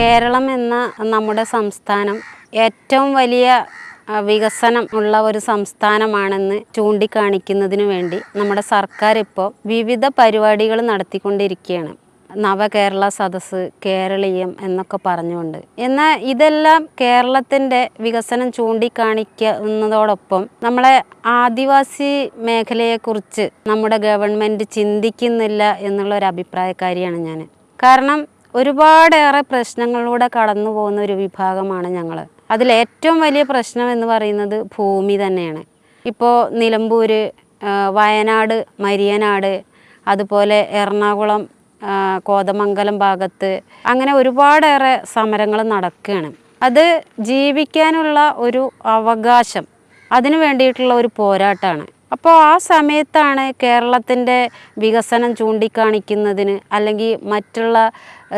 കേരളം എന്ന നമ്മുടെ സംസ്ഥാനം ഏറ്റവും വലിയ വികസനം ഉള്ള ഒരു സംസ്ഥാനമാണെന്ന് ചൂണ്ടിക്കാണിക്കുന്നതിന് വേണ്ടി നമ്മുടെ സർക്കാർ ഇപ്പോൾ വിവിധ പരിപാടികൾ നടത്തിക്കൊണ്ടിരിക്കുകയാണ്. നവകേരള സദസ്സ് കേരളീയം എന്നൊക്കെ പറഞ്ഞുകൊണ്ട്. എന്നാൽ ഇതെല്ലാം കേരളത്തിന്റെ വികസനം ചൂണ്ടിക്കാണിക്കുന്നതോടൊപ്പം നമ്മളെ ആദിവാസി മേഖലയെക്കുറിച്ച് നമ്മുടെ ഗവൺമെന്റ് ചിന്തിക്കുന്നില്ല എന്നുള്ള ഒരു അഭിപ്രായക്കാരിയാണ് ഞാൻ കാരണം ഒരുപാടേറെ പ്രശ്നങ്ങളിലൂടെ കടന്നു പോകുന്ന ഒരു വിഭാഗമാണ് ഞങ്ങൾ അതിലേറ്റവും വലിയ പ്രശ്നം എന്ന് പറയുന്നത് ഭൂമി തന്നെയാണ്. ഇപ്പോൾ നിലമ്പൂർ വയനാട് മരിയനാട് അതുപോലെ എറണാകുളം കോതമംഗലം ഭാഗത്ത് അങ്ങനെ ഒരുപാടേറെ സമരങ്ങൾ നടക്കുകയാണ് അത് ജീവിക്കാനുള്ള ഒരു അവകാശം അതിനു വേണ്ടിയിട്ടുള്ള ഒരു പോരാട്ടമാണ് അപ്പോൾ ആ സമയത്താണ് കേരളത്തിന്റെ വികസനം ചൂണ്ടിക്കാണിക്കുന്നതിന് അല്ലെങ്കിൽ മറ്റുള്ള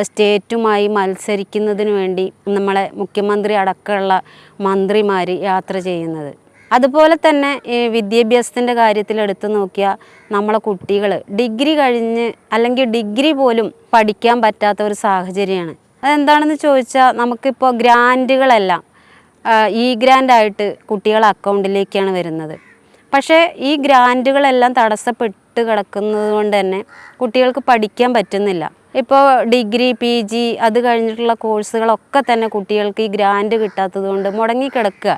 സ്റ്റേറ്റുമായി മത്സരിക്കുന്നതിന് വേണ്ടി നമ്മളെ മുഖ്യമന്ത്രി അടക്കമുള്ള മന്ത്രിമാർ യാത്ര ചെയ്യുന്നത്. അതുപോലെ തന്നെ ഈ വിദ്യാഭ്യാസത്തിന്റെ കാര്യത്തിൽ എടുത്തു നോക്കിയാൽ നമ്മളെ കുട്ടികൾ ഡിഗ്രി കഴിഞ്ഞ് അല്ലെങ്കിൽ ഡിഗ്രി പോലും പഠിക്കാൻ പറ്റാത്ത ഒരു സാഹചര്യമാണ്. അതെന്താണെന്ന് ചോദിച്ചാൽ നമുക്കിപ്പോൾ ഗ്രാന്റുകളെല്ലാം ഇ ഗ്രാൻഡായിട്ട് കുട്ടികളെ അക്കൗണ്ടിലേക്കാണ് വരുന്നത്. പക്ഷേ ഈ ഗ്രാന്റുകളെല്ലാം തടസ്സപ്പെട്ട് കിടക്കുന്നത് കൊണ്ട് തന്നെ കുട്ടികൾക്ക് പഠിക്കാൻ പറ്റുന്നില്ല. ഇപ്പോൾ ഡിഗ്രി പി ജി അത് കഴിഞ്ഞിട്ടുള്ള കോഴ്സുകളൊക്കെ തന്നെ കുട്ടികൾക്ക് ഈ ഗ്രാന്റ് കിട്ടാത്തത് കൊണ്ട് മുടങ്ങിക്കിടക്കുക.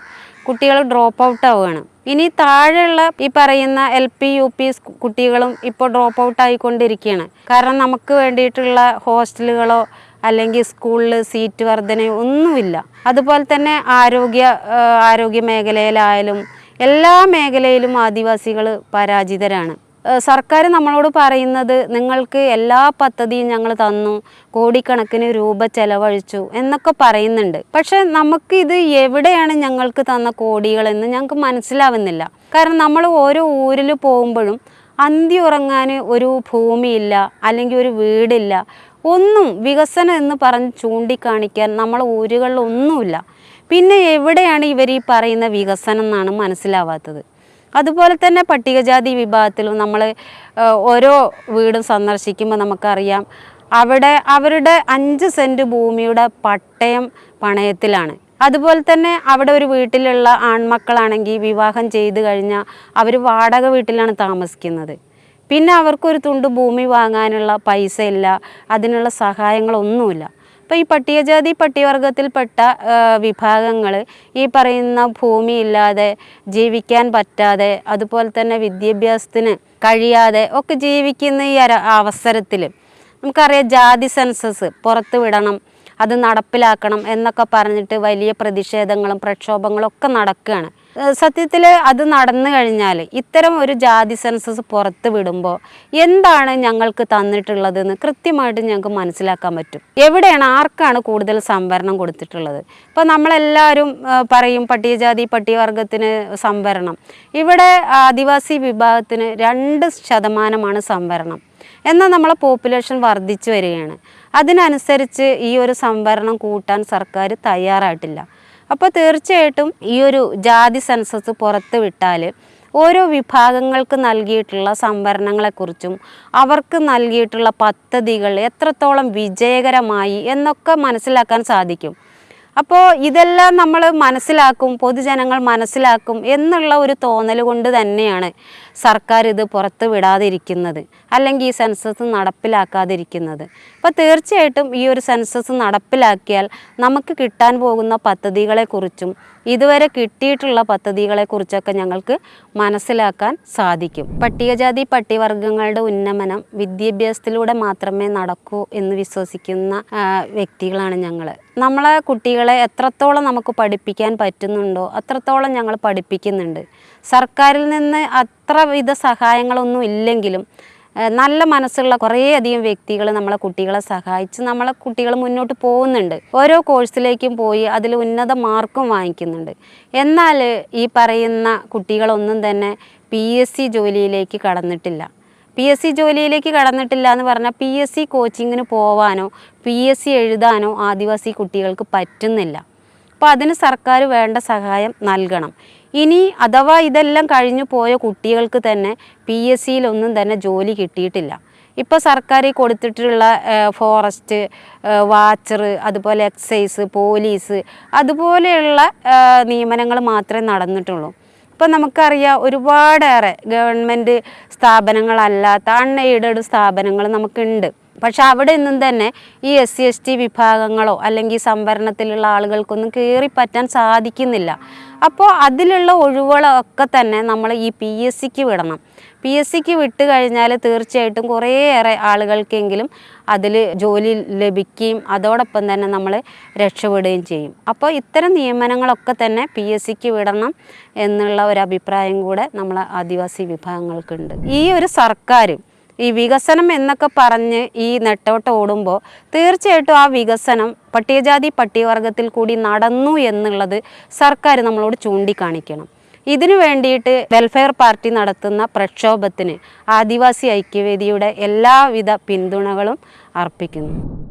കുട്ടികൾ ഡ്രോപ്പ് ഔട്ട് ആവുകയാണ്. ഇനി താഴെയുള്ള ഈ പറയുന്ന എൽ പി യു പി കുട്ടികളും ഇപ്പോൾ ഡ്രോപ്പ് ഔട്ട് ആയിക്കൊണ്ടിരിക്കുകയാണ്. കാരണം നമുക്ക് വേണ്ടിയിട്ടുള്ള ഹോസ്റ്റലുകളോ അല്ലെങ്കിൽ സ്കൂളിൽ സീറ്റ് വർധനയോ ഒന്നുമില്ല. അതുപോലെ തന്നെ ആരോഗ്യ ആരോഗ്യ മേഖലയിലായാലും എല്ലാ മേഖലയിലും ആദിവാസികൾ പരാജിതരാണ്. സർക്കാർ നമ്മളോട് പറയുന്നത് നിങ്ങൾക്ക് എല്ലാ പദ്ധതിയും ഞങ്ങൾ തന്നു കോടിക്കണക്കിന് രൂപ ചെലവഴിച്ചു എന്നൊക്കെ പറയുന്നുണ്ട്. പക്ഷെ നമുക്ക് ഇത് എവിടെയാണ് ഞങ്ങൾക്ക് തന്ന കോടികളെന്ന് ഞങ്ങൾക്ക് മനസ്സിലാവുന്നില്ല. കാരണം നമ്മൾ ഓരോ ഊരിൽ പോകുമ്പോഴും അന്തി ഉറങ്ങാൻ ഒരു ഭൂമിയില്ല അല്ലെങ്കിൽ ഒരു വീടില്ല. ഒന്നും വികസനം എന്ന് പറഞ്ഞ് ചൂണ്ടിക്കാണിക്കാൻ നമ്മളെ ഊരുകളിൽ ഒന്നുമില്ല പിന്നെ എവിടെയാണ് ഇവർ ഈ പറയുന്ന വികസനം എന്നാണ് മനസ്സിലാവാത്തത്? അതുപോലെ തന്നെ പട്ടികജാതി വിഭാഗത്തിലും നമ്മൾ ഓരോ വീടും സന്ദർശിക്കുമ്പോൾ നമുക്കറിയാം അവിടെ അവരുടെ അഞ്ച് സെന്റ് ഭൂമിയുടെ പട്ടയം പണയത്തിലാണ്. അതുപോലെ തന്നെ അവിടെ ഒരു വീട്ടിലുള്ള ആൺമക്കളാണെങ്കിൽ വിവാഹം ചെയ്തു കഴിഞ്ഞാൽ അവർ വാടക വീട്ടിലാണ് താമസിക്കുന്നത്. പിന്നെ അവർക്കൊരു തുണ്ട് ഭൂമി വാങ്ങാനുള്ള പൈസ ഇല്ല അതിനുള്ള സഹായങ്ങളൊന്നുമില്ല. അപ്പോൾ ഈ പട്ടികജാതി പട്ടികവർഗത്തിൽപ്പെട്ട വിഭാഗങ്ങൾ ഈ പറയുന്ന ഭൂമി ഇല്ലാതെ ജീവിക്കാൻ പറ്റാതെ അതുപോലെ തന്നെ വിദ്യാഭ്യാസത്തിന് കഴിയാതെ ഒക്കെ ജീവിക്കുന്ന ഈ അവസരത്തിൽ നമുക്കറിയാം ജാതി സെൻസസ് പുറത്ത് വിടണം അത് നടപ്പിലാക്കണം എന്നൊക്കെ പറഞ്ഞിട്ട് വലിയ പ്രതിഷേധങ്ങളും പ്രക്ഷോഭങ്ങളും ഒക്കെ നടക്കുകയാണ്. സത്യത്തിൽ അത് നടന്നു കഴിഞ്ഞാൽ ഇത്തരം ഒരു ജാതി സെൻസസ് പുറത്ത് വിടുമ്പോൾ എന്താണ് ഞങ്ങൾക്ക് തന്നിട്ടുള്ളതെന്ന് കൃത്യമായിട്ട് ഞങ്ങൾക്ക് മനസ്സിലാക്കാൻ പറ്റും. എവിടെയാണ് ആർക്കാണ് കൂടുതൽ സംവരണം കൊടുത്തിട്ടുള്ളത്? ഇപ്പോൾ നമ്മളെല്ലാവരും പറയും പട്ടികജാതി പട്ടികവർഗത്തിന് സംവരണം. ഇവിടെ ആദിവാസി വിഭാഗത്തിന് രണ്ട് ശതമാനമാണ് സംവരണം. എന്നാൽ നമ്മളെ പോപ്പുലേഷൻ വർദ്ധിച്ചു വരികയാണ്. അതിനനുസരിച്ച് ഈ ഒരു സംവരണം കൂട്ടാൻ സർക്കാർ തയ്യാറായിട്ടില്ല. അപ്പോൾ തീർച്ചയായിട്ടും ഈ ഒരു ജാതി സെൻസസ് പുറത്ത് വിട്ടാൽ ഓരോ വിഭാഗങ്ങൾക്ക് നൽകിയിട്ടുള്ള സംവരണങ്ങളെക്കുറിച്ചും അവർക്ക് നൽകിയിട്ടുള്ള പദ്ധതികൾ എത്രത്തോളം വിജയകരമായി എന്നൊക്കെ മനസ്സിലാക്കാൻ സാധിക്കും. അപ്പോൾ ഇതെല്ലാം നമ്മൾ മനസ്സിലാക്കും പൊതുജനങ്ങൾ മനസ്സിലാക്കും എന്നുള്ള ഒരു തോന്നൽ കൊണ്ട് തന്നെയാണ് സർക്കാർ ഇത് പുറത്ത് വിടാതിരിക്കുന്നത് അല്ലെങ്കിൽ ഈ സെൻസസ് നടപ്പിലാക്കാതിരിക്കുന്നത്. അപ്പോൾ തീർച്ചയായിട്ടും ഈ ഒരു സെൻസസ് നടപ്പിലാക്കിയാൽ നമുക്ക് കിട്ടാൻ പോകുന്ന പദ്ധതികളെക്കുറിച്ചും ഇതുവരെ കിട്ടിയിട്ടുള്ള പദ്ധതികളെക്കുറിച്ചൊക്കെ ഞങ്ങൾക്ക് മനസ്സിലാക്കാൻ സാധിക്കും. പട്ടികജാതി പട്ടികവർഗങ്ങളുടെ ഉന്നമനം വിദ്യാഭ്യാസത്തിലൂടെ മാത്രമേ നടക്കൂ എന്ന് വിശ്വസിക്കുന്ന വ്യക്തികളാണ് ഞങ്ങൾ നമ്മളെ കുട്ടികളെ എത്രത്തോളം നമുക്ക് പഠിപ്പിക്കാൻ പറ്റുന്നുണ്ടോ അത്രത്തോളം ഞങ്ങൾ പഠിപ്പിക്കുന്നുണ്ട്. സർക്കാരിൽ നിന്ന് അത്ര അത്രവിധ സഹായങ്ങളൊന്നും ഇല്ലെങ്കിലും നല്ല മനസ്സുള്ള കുറേയധികം വ്യക്തികൾ നമ്മളെ കുട്ടികളെ സഹായിച്ച് നമ്മളെ കുട്ടികൾ മുന്നോട്ട് പോകുന്നുണ്ട്. ഓരോ കോഴ്സിലേക്കും പോയി അതിൽ ഉന്നത മാർക്കും വാങ്ങിക്കുന്നുണ്ട്. എന്നാൽ ഈ പറയുന്ന കുട്ടികളൊന്നും തന്നെ പി എസ് സി ജോലിയിലേക്ക് കടന്നിട്ടില്ല. പി എസ് സി ജോലിയിലേക്ക് കടന്നിട്ടില്ല എന്ന് പറഞ്ഞാൽ പി എസ് സി കോച്ചിങ്ങിന് പോവാനോ പി എസ് സി എഴുതാനോ ആദിവാസി കുട്ടികൾക്ക് പറ്റുന്നില്ല. അപ്പോൾ അതിന് സർക്കാർ വേണ്ട സഹായം നൽകണം. ഇനി അഥവാ ഇതെല്ലാം കഴിഞ്ഞു പോയ കുട്ടികൾക്ക് തന്നെ പി എസ് സിയിലൊന്നും തന്നെ ജോലി കിട്ടിയിട്ടില്ല. ഇപ്പോൾ സർക്കാർ കൊടുത്തിട്ടുള്ള ഫോറസ്റ്റ് വാച്ചർ അതുപോലെ എക്സൈസ് പോലീസ് അതുപോലെയുള്ള നിയമനങ്ങൾ മാത്രമേ നടന്നിട്ടുള്ളൂ. ഇപ്പം നമുക്കറിയാം ഒരുപാടേറെ ഗവൺമെന്റ് സ്ഥാപനങ്ങളല്ലാത്ത അൺഎയ്ഡഡ് സ്ഥാപനങ്ങൾ നമുക്കുണ്ട്. പക്ഷെ അവിടെ നിന്നും തന്നെ ഈ എസ് സി എസ് ടി വിഭാഗങ്ങളോ അല്ലെങ്കിൽ സംവരണത്തിലുള്ള ആളുകൾക്കൊന്നും കയറി പറ്റാൻ സാധിക്കുന്നില്ല. അപ്പോൾ അതിലുള്ള ഒഴിവുകളൊക്കെ തന്നെ നമ്മൾ ഈ പി എസ് സിക്ക് വിടണം. പി എസ് സിക്ക് വിട്ട് കഴിഞ്ഞാൽ തീർച്ചയായിട്ടും കുറേയേറെ ആളുകൾക്കെങ്കിലും അതിൽ ജോലി ലഭിക്കുകയും അതോടൊപ്പം തന്നെ നമ്മൾ രക്ഷപ്പെടുകയും ചെയ്യും. അപ്പോൾ ഇത്തരം നിയമനങ്ങളൊക്കെ തന്നെ പി എസ് സിക്ക് വിടണം എന്നുള്ള ഒരു അഭിപ്രായം കൂടെ നമ്മൾ ആദിവാസി വിഭാഗങ്ങൾക്കുണ്ട്. ഈ ഒരു സർക്കാർ ഈ വികസനം എന്നൊക്കെ പറഞ്ഞ് ഈ നെട്ടോട്ട് ഓടുമ്പോൾ തീർച്ചയായിട്ടും ആ വികസനം പട്ടികജാതി പട്ടികവർഗത്തിൽ കൂടി നടന്നു എന്നുള്ളത് സർക്കാർ നമ്മളോട് ചൂണ്ടിക്കാണിക്കണം. ഇതിനു വേണ്ടിയിട്ട് വെൽഫെയർ പാർട്ടി നടത്തുന്ന പ്രക്ഷോഭത്തിന് ആദിവാസി ഐക്യവേദിയുടെ എല്ലാവിധ പിന്തുണകളും അർപ്പിക്കുന്നു.